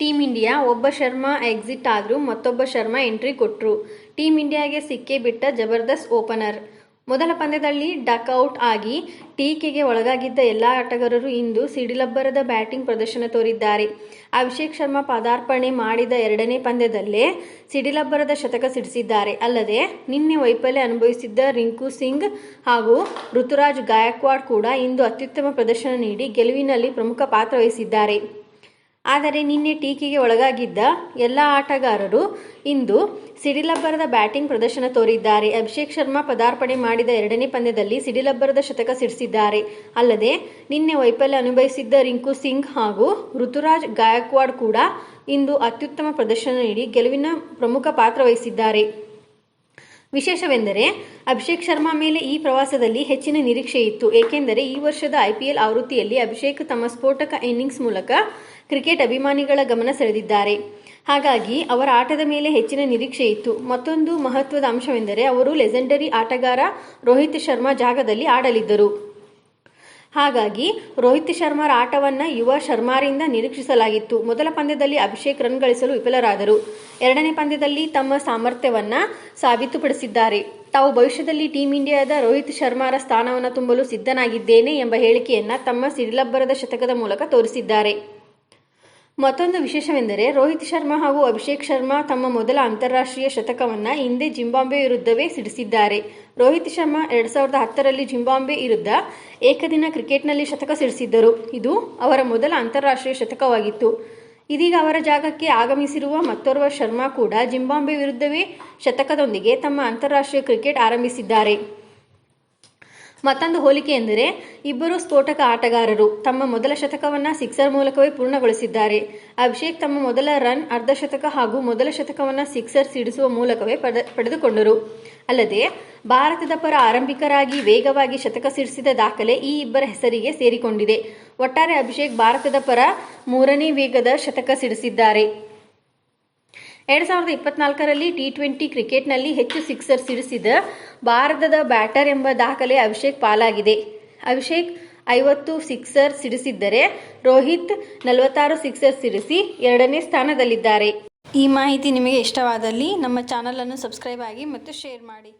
Team India ಒಬ್ಬ Sharma exit ಆದರೂ ಮತ್ತೊಬ್ಬ ಶರ್ಮಾ ಎಂಟ್ರಿ ಕೊಟ್ಟರು ಟೀಮ್ ಇಂಡಿಯಾಗೆ ಸಿಕ್ಕೇ ಬಿಟ್ಟ ಜಬರ್ದಸ್ತ್ ಓಪನರ್ ಮೊದಲ ಪಂದ್ಯದಲ್ಲಿ ಡಕ್ಔಟ್ ಆಗಿ ಟೀಕೆಗೆ ಒಳಗಾಗಿದ್ದ ಎಲ್ಲ ಆಟಗಾರರು ಇಂದು ಸಿಡಿಲಬ್ಬರದ ಬ್ಯಾಟಿಂಗ್ ಪ್ರದರ್ಶನ ತೋರಿದ್ದಾರೆ. ಅಭಿಷೇಕ್ ಶರ್ಮಾ ಪದಾರ್ಪಣೆ ಮಾಡಿದ ಎರಡನೇ ಪಂದ್ಯದಲ್ಲೇ ಸಿಡಿಲಬ್ಬರದ ಶತಕ ಸಿಡಿಸಿದ್ದಾರೆ. ಅಲ್ಲದೆ ನಿನ್ನೆ ವೈಫಲ್ಯ ಅನುಭವಿಸಿದ್ದ ರಿಂಕು ಸಿಂಗ್ ಹಾಗೂ ಋತುರಾಜ್ ಗಾಯಕ್ವಾಡ್ ಕೂಡ ಇಂದು ಅತ್ಯುತ್ತಮ ಪ್ರದರ್ಶನ ನೀಡಿ ಗೆಲುವಿನಲ್ಲಿ ಪ್ರಮುಖ ಪಾತ್ರ ವಹಿಸಿದ್ದಾರೆ. ಆದರೆ ನಿನ್ನೆ ಟೀಕೆಗೆ ಒಳಗಾಗಿದ್ದ ಎಲ್ಲ ಆಟಗಾರರು ಇಂದು ಸಿಡಿಲಬ್ಬರದ ಬ್ಯಾಟಿಂಗ್ ಪ್ರದರ್ಶನ ತೋರಿದ್ದಾರೆ. ಅಭಿಷೇಕ್ ಶರ್ಮಾ ಪದಾರ್ಪಣೆ ಮಾಡಿದ ಎರಡನೇ ಪಂದ್ಯದಲ್ಲಿ ಸಿಡಿಲಬ್ಬರದ ಶತಕ ಸಿಡಿಸಿದ್ದಾರೆ. ಅಲ್ಲದೆ, ನಿನ್ನೆ ವೈಫಲ್ಯ ಅನುಭವಿಸಿದ್ದ ರಿಂಕು ಸಿಂಗ್ ಹಾಗೂ ಋತುರಾಜ್ ಗಾಯಕ್ವಾಡ್ ಕೂಡ ಇಂದು ಅತ್ಯುತ್ತಮ ಪ್ರದರ್ಶನ ನೀಡಿ ಗೆಲುವಿನ ಪ್ರಮುಖ ಪಾತ್ರ ವಹಿಸಿದ್ದಾರೆ. ವಿಶೇಷವೆಂದರೆ ಅಭಿಷೇಕ್ ಶರ್ಮಾ ಮೇಲೆ ಈ ಪ್ರವಾಸದಲ್ಲಿ ಹೆಚ್ಚಿನ ನಿರೀಕ್ಷೆ ಇತ್ತು. ಏಕೆಂದರೆ ಈ ವರ್ಷದ ಐಪಿಎಲ್ ಆವೃತ್ತಿಯಲ್ಲಿ ಅಭಿಷೇಕ್ ತಮ್ಮ ಸ್ಫೋಟಕ ಇನ್ನಿಂಗ್ಸ್ ಮೂಲಕ ಕ್ರಿಕೆಟ್ ಅಭಿಮಾನಿಗಳ ಗಮನ ಸೆಳೆದಿದ್ದಾರೆ. ಹಾಗಾಗಿ ಅವರ ಆಟದ ಮೇಲೆ ಹೆಚ್ಚಿನ ನಿರೀಕ್ಷೆ ಇತ್ತು. ಮತ್ತೊಂದು ಮಹತ್ವದ ಅಂಶವೆಂದರೆ ಅವರು ಲೆಜೆಂಡರಿ ಆಟಗಾರ ರೋಹಿತ್ ಶರ್ಮಾ ಜಾಗದಲ್ಲಿ ಆಡಲಿದ್ದರು. ಹಾಗಾಗಿ ರೋಹಿತ್ ಶರ್ಮಾರ ಆಟವನ್ನ ಯುವ ಶರ್ಮಾರಿಂದ ನಿರೀಕ್ಷಿಸಲಾಗಿತ್ತು. ಮೊದಲ ಪಂದ್ಯದಲ್ಲಿ ಅಭಿಷೇಕ್ ರನ್ ಗಳಿಸಲು ವಿಫಲರಾದರು. ಎರಡನೇ ಪಂದ್ಯದಲ್ಲಿ ತಮ್ಮ ಸಾಮರ್ಥ್ಯವನ್ನ ಸಾಬೀತುಪಡಿಸಿದ್ದಾರೆ. ತಾವು ಭವಿಷ್ಯದಲ್ಲಿ ಟೀಂ ಇಂಡಿಯಾದ ರೋಹಿತ್ ಶರ್ಮಾರ ಸ್ಥಾನವನ್ನು ತುಂಬಲು ಸಿದ್ಧನಾಗಿದ್ದೇನೆ ಎಂಬ ಹೇಳಿಕೆಯನ್ನ ತಮ್ಮ ಸಿಡಿಲಬ್ಬರದ ಶತಕದ ಮೂಲಕ ತೋರಿಸಿದ್ದಾರೆ. ಮತ್ತೊಂದು ವಿಶೇಷವೆಂದರೆ ರೋಹಿತ್ ಶರ್ಮಾ ಹಾಗೂ ಅಭಿಷೇಕ್ ಶರ್ಮಾ ತಮ್ಮ ಮೊದಲ ಅಂತಾರಾಷ್ಟ್ರೀಯ ಶತಕವನ್ನು ಹಿಂದೆ ಜಿಂಬಾಬ್ವೆ ವಿರುದ್ಧವೇ ಸಿಡಿಸಿದ್ದಾರೆ. ರೋಹಿತ್ ಶರ್ಮಾ ಎರಡು ಸಾವಿರದ ಹತ್ತರಲ್ಲಿ ಜಿಂಬಾಬ್ವೆ ವಿರುದ್ಧ ಏಕದಿನ ಕ್ರಿಕೆಟ್ನಲ್ಲಿ ಶತಕ ಸಿಡಿಸಿದ್ದರು. ಇದು ಅವರ ಮೊದಲ ಅಂತಾರಾಷ್ಟ್ರೀಯ ಶತಕವಾಗಿತ್ತು. ಇದೀಗ ಅವರ ಜಾಗಕ್ಕೆ ಆಗಮಿಸಿರುವ ಮತ್ತೋರ್ವ ಶರ್ಮಾ ಕೂಡ ಜಿಂಬಾಬ್ವೆ ವಿರುದ್ಧವೇ ಶತಕದೊಂದಿಗೆ ತಮ್ಮ ಅಂತಾರಾಷ್ಟ್ರೀಯ ಕ್ರಿಕೆಟ್ ಆರಂಭಿಸಿದ್ದಾರೆ. ಮತ್ತೊಂದು ಹೋಲಿಕೆ ಎಂದರೆ, ಇಬ್ಬರು ಸ್ಫೋಟಕ ಆಟಗಾರರು ತಮ್ಮ ಮೊದಲ ಶತಕವನ್ನ ಸಿಕ್ಸರ್ ಮೂಲಕವೇ ಪೂರ್ಣಗೊಳಿಸಿದ್ದಾರೆ. ಅಭಿಷೇಕ್ ತಮ್ಮ ಮೊದಲ ರನ್ ಅರ್ಧಶತಕ ಹಾಗೂ ಮೊದಲ ಶತಕವನ್ನ ಸಿಕ್ಸರ್ ಸಿಡಿಸುವ ಮೂಲಕವೇ ಪಡೆದುಕೊಂಡರು. ಅಲ್ಲದೆ, ಭಾರತದ ಪರ ಆರಂಭಿಕರಾಗಿ ವೇಗವಾಗಿ ಶತಕ ಸಿಡಿಸಿದ ದಾಖಲೆ ಈ ಇಬ್ಬರ ಹೆಸರಿಗೆ ಸೇರಿಕೊಂಡಿದೆ. ಒಟ್ಟಾರೆ ಅಭಿಷೇಕ್ ಭಾರತದ ಪರ ಮೂರನೇ ವೇಗದ ಶತಕ ಸಿಡಿಸಿದ್ದಾರೆ. ಎರಡ್ ಸಾವಿರದ ಇಪ್ಪತ್ನಾಲ್ಕರಲ್ಲಿ ಟಿ ಟ್ವೆಂಟಿ ಕ್ರಿಕೆಟ್ನಲ್ಲಿ ಹೆಚ್ಚು ಸಿಕ್ಸರ್ ಸಿಡಿಸಿದ ಭಾರತದ ಬ್ಯಾಟರ್ ಎಂಬ ದಾಖಲೆ ಅಭಿಷೇಕ್ ಪಾಲಾಗಿದೆ. ಅಭಿಷೇಕ್ ಐವತ್ತು ಸಿಕ್ಸರ್ ಸಿಡಿಸಿದ್ದರೆ ರೋಹಿತ್ ನಲವತ್ತಾರು ಸಿಕ್ಸರ್ ಸಿಡಿಸಿ ಎರಡನೇ ಸ್ಥಾನದಲ್ಲಿದ್ದಾರೆ. ಈ ಮಾಹಿತಿ ನಿಮಗೆ ಇಷ್ಟವಾದಲ್ಲಿ ನಮ್ಮ ಚಾನಲನ್ನು ಸಬ್ಸ್ಕ್ರೈಬ್ ಆಗಿ ಮತ್ತು ಶೇರ್ ಮಾಡಿ.